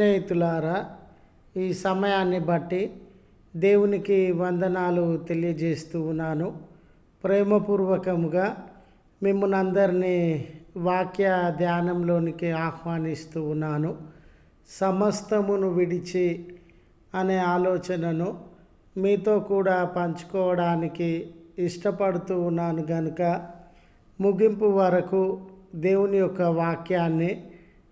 స్నేహితులారా ఈ సమయాన్ని బట్టి దేవునికి వందనాలు తెలియజేస్తూ ఉన్నాను. ప్రేమపూర్వకముగా మిమ్మల్ని అందరినీ వాక్య ధ్యానంలోనికి ఆహ్వానిస్తూ ఉన్నాను. సమస్తమును విడిచి అనే ఆలోచనను మీతో కూడా పంచుకోవడానికి ఇష్టపడుతూ ఉన్నాను కనుక ముగింపు వరకు దేవుని యొక్క వాక్యాన్ని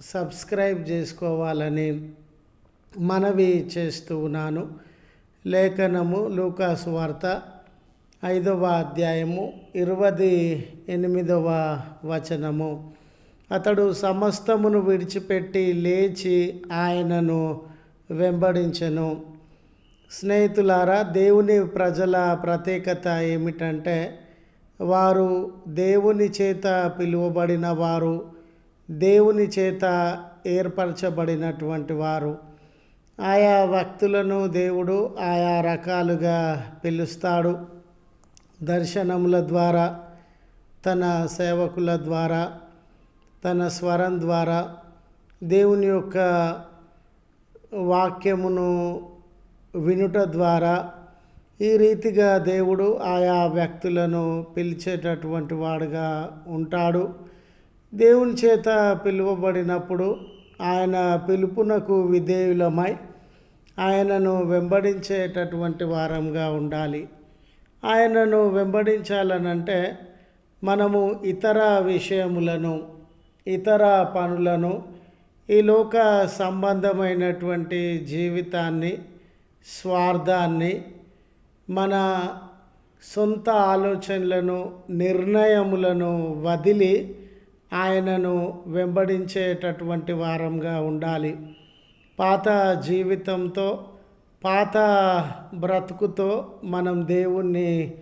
సబ్స్క్రైబ్ చేసుకోవాలని మనవి చేస్తూ ఉన్నాను. లేఖనము లూకాసు వార్త ఐదవ అధ్యాయము ఇరవై ఎనిమిదవ వచనము. అతడు సమస్తమును విడిచిపెట్టి లేచి ఆయనను వెంబడించెను. స్నేహితులారా దేవుని ప్రజల ప్రత్యేకత ఏమిటంటే వారు దేవుని చేత పిలువబడిన వారు దేవుని చేత ఏర్పరచబడినటువంటి వారు. ఆయా భక్తులను దేవుడు ఆయా రకాలుగా పిలుస్తాడు. దర్శనముల ద్వారా తన సేవకుల ద్వారా తన స్వరం ద్వారా దేవుని యొక్క వాక్యమును వినుట ద్వారా ఈ రీతిగా దేవుడు ఆయా వ్యక్తులను పిలిచేటటువంటి వాడుగా ఉంటాడు. దేవుని చేత పిలువబడినప్పుడు ఆయన పిలుపునకు విధేయులమై ఆయనను వెంబడించేటటువంటి వారంగా ఉండాలి. ఆయనను వెంబడించాలనంటే మనము ఇతర విషయములను ఇతర పనులను ఈ లోక సంబంధమైనటువంటి జీవితాన్ని స్వార్థాన్ని మన సొంత ఆలోచనలను నిర్ణయములను వదిలి ఆయనను వెంబడించేటటువంటి వారంగా ఉండాలి. పాత జీవితంతో పాత బ్రతుకుతో మనం దేవుణ్ణి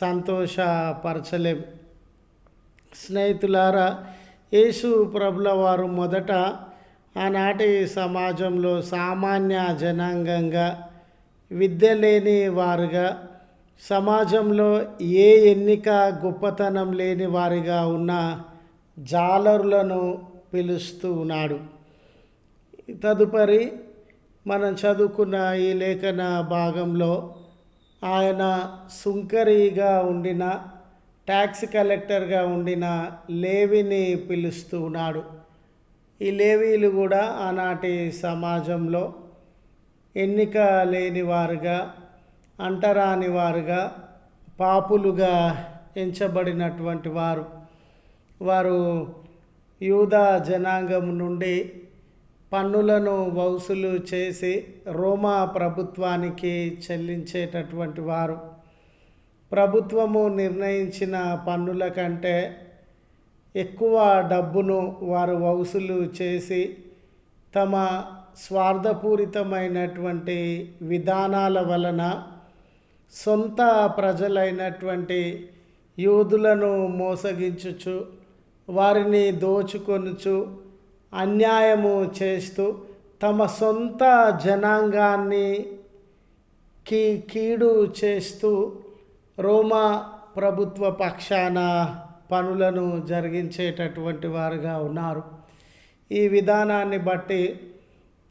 సంతోషపరచలేం. స్నేహితులారా యేసు ప్రభుల వారు మొదట ఆనాటి సమాజంలో సామాన్య జనాంగంగా విద్య లేని వారుగా సమాజంలో ఏ ఎన్నిక గొప్పతనం లేని వారిగా ఉన్న జాలరులను పిలుస్తూ ఉన్నాడు. తదుపరి మనం చదువుకున్న ఈ లేఖన భాగంలో ఆయన సుంకరిగా ఉండిన ట్యాక్స్ కలెక్టర్గా ఉండిన లేవిని పిలుస్తూ ఉన్నాడు. ఈ లేవీలు కూడా ఆనాటి సమాజంలో ఎన్నిక లేని వారుగా అంటరాని వారుగా పాపులుగా ఎంచబడినటువంటి వారు. వారు యూదా జనాంగం నుండి పన్నులను వసూలు చేసి రోమా ప్రభుత్వానికి చెల్లించేటటువంటి వారు. ప్రభుత్వము నిర్ణయించిన పన్నుల కంటే ఎక్కువ డబ్బును వారు వసూలు చేసి తమ స్వార్థపూరితమైనటువంటి విధానాల వలన సొంత ప్రజలైనటువంటి యూదులను మోసగించుచు వారిని దోచుకొనుచు అన్యాయము చేస్తూ తమ సొంత జనాంగాన్ని కీ కీడు చేస్తూ రోమా ప్రభుత్వ పక్షాన పనులను జరిగించేటటువంటి వారుగా ఉన్నారు. ఈ విధానాన్ని బట్టి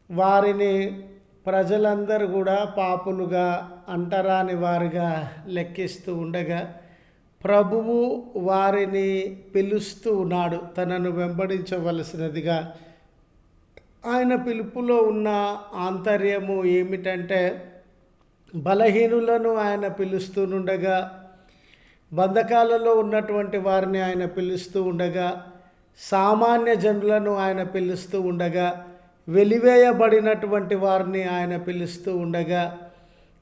వారిని ప్రజలందరూ కూడా పాపులుగా అంటరాని వారుగా లెక్కిస్తూ ఉండగా ప్రభువు వారిని పిలుస్తూ ఉన్నాడు. తనను వెంబడించవలసినదిగా. ఆయన పిలుపులో ఉన్న ఆంతర్యము ఏమిటంటే బలహీనులను ఆయన పిలుస్తూనుండగా బంధకాలలో ఉన్నటువంటి వారిని ఆయన పిలుస్తూ ఉండగా సామాన్య జనులను ఆయన పిలుస్తూ ఉండగా వెలివేయబడినటువంటి వారిని ఆయన పిలుస్తూ ఉండగా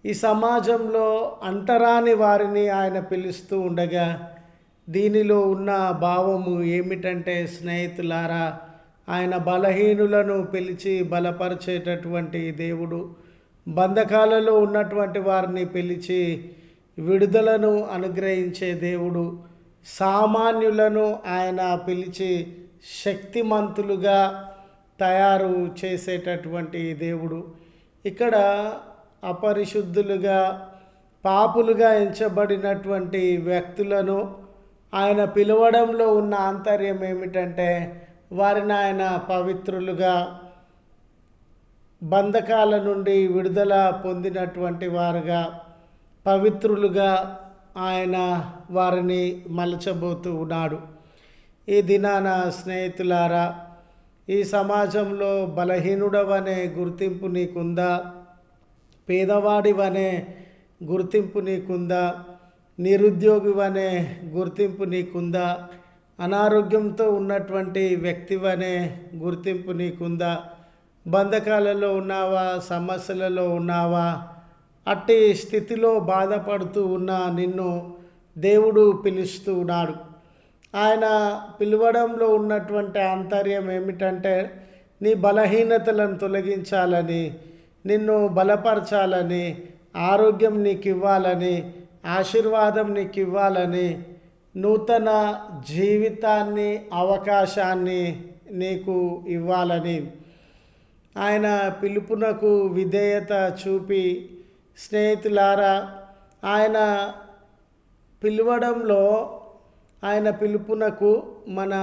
ఈ సమాజంలో అంటరాని వారిని ఆయన పిలుస్తూ ఉండగా దీనిలో ఉన్న భావము ఏమిటంటే స్నేహితులారా ఆయన బలహీనులను పిలిచి బలపరిచేటటువంటి దేవుడు బంధకాలలో ఉన్నటువంటి వారిని పిలిచి విడుదలను అనుగ్రహించే దేవుడు సామాన్యులను ఆయన పిలిచి శక్తిమంతులుగా తయారు చేసేటటువంటి దేవుడు. ఇక్కడ అపరిశుద్ధులుగా పాపులుగా ఎంచబడినటువంటి వ్యక్తులను ఆయన పిలవడంలో ఉన్న ఆంతర్యం ఏమిటంటే వారిని ఆయన పవిత్రులుగా బంధకాల నుండి విడుదల పొందినటువంటి వారుగా పవిత్రులుగా ఆయన వారిని మలచబోతూ ఉన్నాడు. ఈ దినాన స్నేహితులారా ఈ సమాజంలో బలహీనుడవనే గుర్తింపు నీకుందా? పేదవాడివనే గుర్తింపు నీకుందా? నిరుద్యోగివనే గుర్తింపు నీకుందా? అనారోగ్యంతో ఉన్నటువంటి వ్యక్తివనే గుర్తింపు నీకుందా? బంధకాలలో ఉన్నావా? సమస్యలలో ఉన్నావా? అట్టి స్థితిలో బాధపడుతూ ఉన్న నిన్ను దేవుడు పిలుస్తూ ఉన్నాడు. ఆయన పిలవడంలో ఉన్నటువంటి ఆంతర్యం ఏమిటంటే నీ బలహీనతలను తొలగించాలని నిన్ను బలపరచాలని ఆరోగ్యం నీకు ఇవ్వాలని ఆశీర్వాదం నీకు ఇవ్వాలని నూతన జీవితాన్ని అవకాశాన్ని నీకు ఇవ్వాలని. ఆయన పిలుపునకు విధేయత చూపి స్నేహితులారా ఆయన పిలవడంలో ఆయన పిలుపునకు మన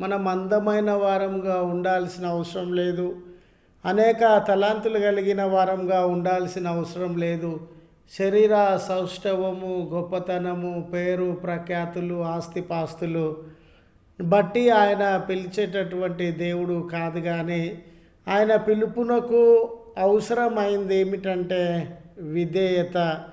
మనం అందమైన వారంగా ఉండాల్సిన అవసరం లేదు. అనేక తలాంతులు కలిగిన వారంగా ఉండాల్సిన అవసరం లేదు. శరీర సౌష్ఠవము గొప్పతనము పేరు ప్రఖ్యాతులు ఆస్తిపాస్తులు బట్టి ఆయన పిలిచేటటువంటి దేవుడు కాదు కానీ ఆయన పిలుపునకు అవసరమైంది ఏమిటంటే విధేయత.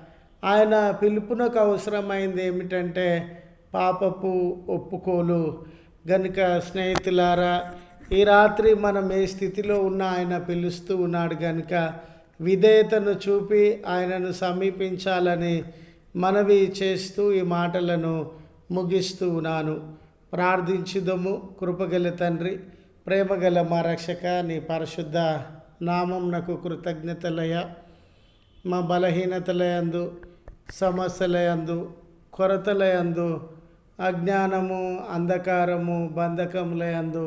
ఆయన పిలుపునకు అవసరమైంది ఏమిటంటే పాపపు ఒప్పుకోలు. గనుక స్నేహితులారా ఈ రాత్రి మనం ఏ స్థితిలో ఉన్నా ఆయన పిలుస్తూ ఉన్నాడు కనుక విధేయతను చూపి ఆయనను సమీపించాలని మనవి చేస్తూ ఈ మాటలను ముగిస్తూ ఉన్నాను. ప్రార్థించుదము. కృపగల తండ్రి ప్రేమగల మా రక్షక నీ పరిశుద్ధ నామం నాకు కృతజ్ఞతలయ. మా బలహీనతలయందు సమస్యలయందు కొరతలయందు అజ్ఞానము అంధకారము బంధకములయందు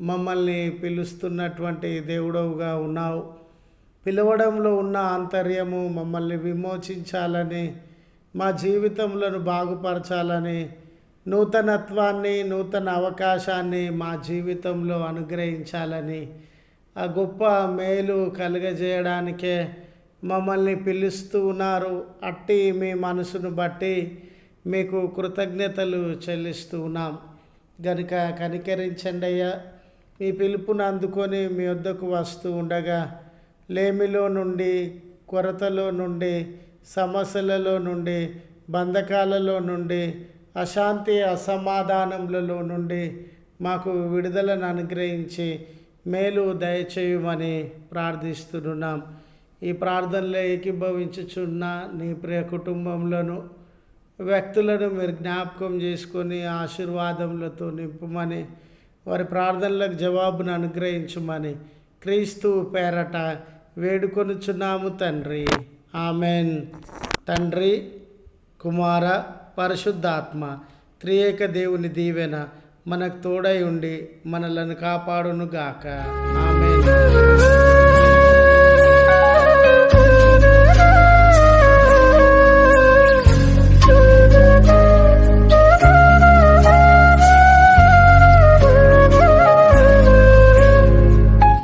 మమ్మల్ని పిలుస్తున్నటువంటి దేవుడవుగా ఉన్నావు. పిలవడంలో ఉన్న ఆంతర్యము మమ్మల్ని విమోచించాలని మా జీవితంలో బాగుపరచాలని నూతనత్వాన్ని నూతన అవకాశాన్ని మా జీవితంలో అనుగ్రహించాలని ఆ గొప్ప మేలు కలుగజేయడానికే మమ్మల్ని పిలుస్తూ ఉన్నారు. అట్టి మీ మనసును బట్టి మీకు కృతజ్ఞతలు చెల్లిస్తూ ఉన్నాం. గనుక కనికరించండి అయ్యా. మీ పిలుపును అందుకొని మీ వద్దకు వస్తూ ఉండగా లేమిలో నుండి కొరతలో నుండి సమస్యలలో నుండి బంధకాలలో నుండి అశాంతి అసమాధానములలో నుండి మాకు విడుదలను అనుగ్రహించి మేలు దయచేయమని ప్రార్థిస్తున్నాం. ఈ ప్రార్థనలో ఏకీభవించుచున్న నీ ప్రియ కుటుంబంలోను వ్యక్తులను మీరు జ్ఞాపకం చేసుకొని ఆశీర్వాదములతో నింపమని వారి ప్రార్థనలకు జవాబును అనుగ్రహించమని క్రీస్తు పేరట వేడుకొనుచున్నాము తండ్రి. ఆమెన్. తండ్రి కుమార పరిశుద్ధాత్మ త్రియేక దేవుని దీవెన మనకు తోడై ఉండి మనలను కాపాడునుగాక. ఆమెన్.